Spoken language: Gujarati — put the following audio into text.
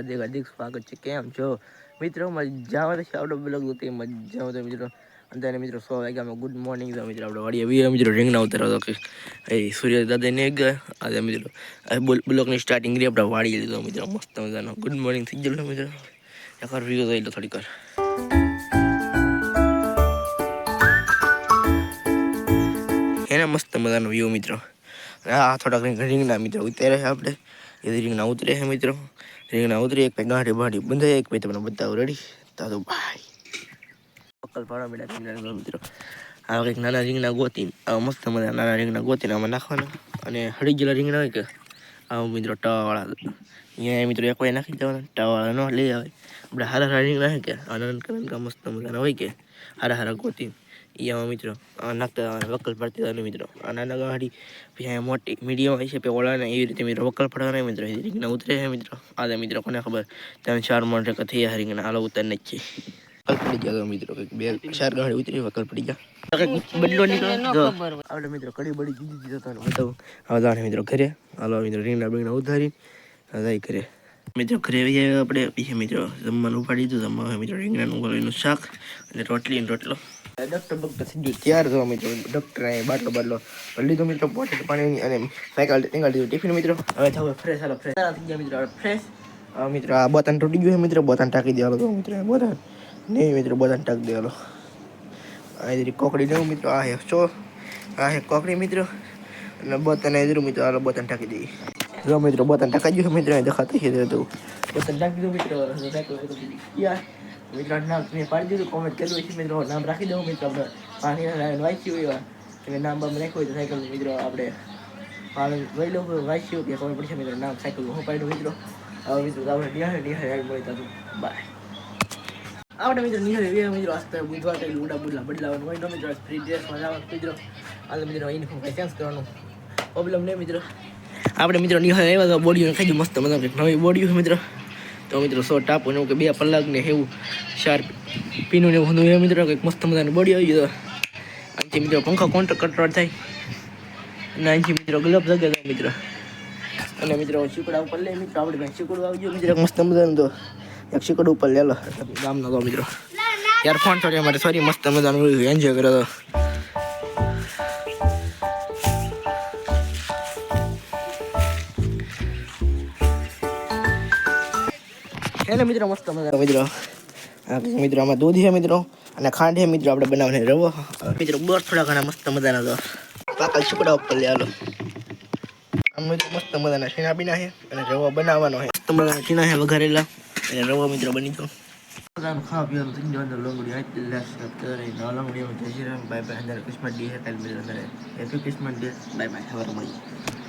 હાર્દિક હાર્દિક સ્વાગત છે. કેમ છો? મિત્રો, મજામાં છે આપણો બ્લોગ તો મજામાં તો મિત્રો. અંદાને મિત્રો સો વાગ્યામાં ગુડ મોર્નિંગ તો મિત્રો આપણે વાડીએ વીએ મિત્રો રીંગણા ઉતારવા તો કે એ સૂર્ય દાદા ને ગયા. આજે મિત્રો બ્લોગની સ્ટાર્ટિંગ કરી આપણે વાડીએ લીધો મિત્રો. મસ્ત મજાનો. ગુડ મોર્નિંગ થઈ ગયેલો મિત્રો. એકવાર વીડિયો થઈ લો થોડીક વાર. એના મસ્ત મજાનો વ્યૂ મિત્રો. આ થોડાક રીંગણા મિત્રો ઉતારે છે આપણે. એ રીંગણા ઉતરે છે મિત્રો. રીંગણા ઉતરી, એક ભાઈ ગાંઠી બાંઠી બંધાય એક ભાઈ તમને બતાવું. રેડી તાતો ભાઈ. પકલ પાડવા બેટા રીંગણા મિત્રો. આ કંઈક નાના રીંગણા ગોતી આ મસ્ત મજા નાના રીંગણા ગોતીને આમાં નાખવાના. અને હળી ગયેલા રીંગણા હોય કે? આ મિત્રો ટાવાળા અહીંયા મિત્રો એક નાખી દેવાના. ટાવાળા ન લઈ આવે. આપણે હારા હારા રીંગણા હોય કે? આનંદ નાનકા મસ્ત મજાના હોય કે? હારા હારા ગોતી. આમાં મિત્રો આ નાખતા વકલ પડતી હતા મિત્રો. આ નાના ગાડી પછી અહીંયા મોટી મીડિયમ હોય છે પછી ઓળાને એવી રીતે મિત્રો વકલ પડવાના મિત્રો. એ રીંગણા ઉતરે છે મિત્રો. આ મિત્રો કોને ખબર? ત્રણ ચાર મણ થઈ થયા રીંગણા. હાલો ઉતરને જ છે. વકલ પડી ગયા મિત્રો. કંઈક બે ચાર ગાડી ઉતરી વકલ પડી ગયા. કંઈક બદલો નીકળ્યો આપણે મિત્રો કડી બડી દીધી દીધો તો બતાવું હવે જાણે મિત્રો ઘરે. હાલો મિત્રો રીંગણા બીંગણા ઉધારી જાય ઘરે. મિત્રો ઘરે આવી આપણે પછી મિત્રો. જમવાનું ઉપાડી દીધું. જમવા મિત્રો રીંગણાનું ગળીનું શાક અને રોટલી રોટલો. ડૉક્ટર બક્ટર થઈ તૈયાર થવા મિત્રો. ડૉક્ટર અહીં બાટલો બાટલો ભલી લીધો મિત્રો પોટેટ પાણી અને સાયકલ ટીંગાડી દીધું ટિફિન મિત્રો. હવે થાવ ફ્રેશ હાલો ફ્રેશ થઈ ગયા મિત્રો ફ્રેશ મિત્રો આ બોતાન તૂટી ગયું મિત્રો. બોતાન ટાંકી દેવાલો તો મિત્રો બોતાન. નહીં મિત્રો બોતાન ટાંકી દેવાલો આ કોકડી લેવું મિત્રો, આ હે ચો આ હે કોકડી મિત્રો. અને બોતાન જરૂર મિત્રો, હાલો બોતાન ટાંકી દઈએ. જો મિત્રો બોતાન ટકા છે મિત્રો દેખાતું છે તો બોતાન ટાંકી દઉં મિત્રો યાર મિત્રો નામ મેં પાડી દીધું કોમેન્ટ કર્યું છે મિત્રો નામ રાખી દઉં મિત્રો આપણે પાણી વાંચ્યું હોય તમે નામ બામ રાખ્યું હોય તો સાયકલ મિત્રો આપણે પાણી લઈ લઉં વાંચ્યું કે ખબર પડશે મિત્રો નામ સાયકલ હું પાડ્યું મિત્રો હવે મિત્રો આપણે નિહાળે નિહાળે આવી મળી તો બાય આપણે મિત્રો નિહાળે ગયા મિત્રો આસ્તે બુધવાર કઈ ઉડા બુડલા બદલાવાનું હોય તો મિત્રો ફ્રી ડ્રેસમાં જવાનું મિત્રો હાલ મિત્રો યુનિફોર્મ કઈ ચેન્જ કરવાનું પ્રોબ્લેમ નહીં મિત્રો આપણે મિત્રો નિહાળ આવ્યા તો બોડીઓને ખાઈ મસ્ત મતલબ નવી બોડીઓ મિત્રો. તો મિત્રો સો ટાપુ ને એવું કે બે પલાક ને એવું શાર્પ પીનું ને એવું મિત્રો, કંઈક મસ્ત મજાની બોડી આવી ગયો અહીંથી મિત્રો પંખો કોન્ટ્રક કંટ્રોલ થાય. અને અહીંથી મિત્રો ગલબ જગે થાય મિત્રો. અને મિત્રો શીકડા ઉપર લે મિત્રો, આપણે કાંઈ શીકડું આવી ગયું મિત્રો, મસ્ત મજાનું તો. એક શીકડું ઉપર લેલો. ગામનો તો મિત્રો. યાર ફોન છોડ્યો, મારે સોરી મસ્ત મજાનું એન્જોય કર્યો તો. એને મિત્રો મસ્ત મજાનો મિત્રો આ મિત્રો આમાં દૂધ છે મિત્રો અને ખાંડ છે મિત્રો આપણે બનાવવાની. રવો. મિત્રો બસ થોડા ઘણા મસ્ત મજાના તો. પાકલ છુકડા ઉપર લે હાલો. આમ મિત્રો મસ્ત મજાના છીણા બીના છે અને રવો બનાવવાનો છે. મસ્ત મજાના છીણા છે વઘારેલા. અને રવો મિત્રો બની ગયો. ખાવા પીવાનું થઈ લોંગડી હાથ લાસ્ટ કરે નવા લોંગડીમાં જય શ્રી રામ બાય બાય અંદર કિસ્મત ડે છે કાલે મિત્રો હેપી કિસ્મત ડે બાય બાય હવે મળી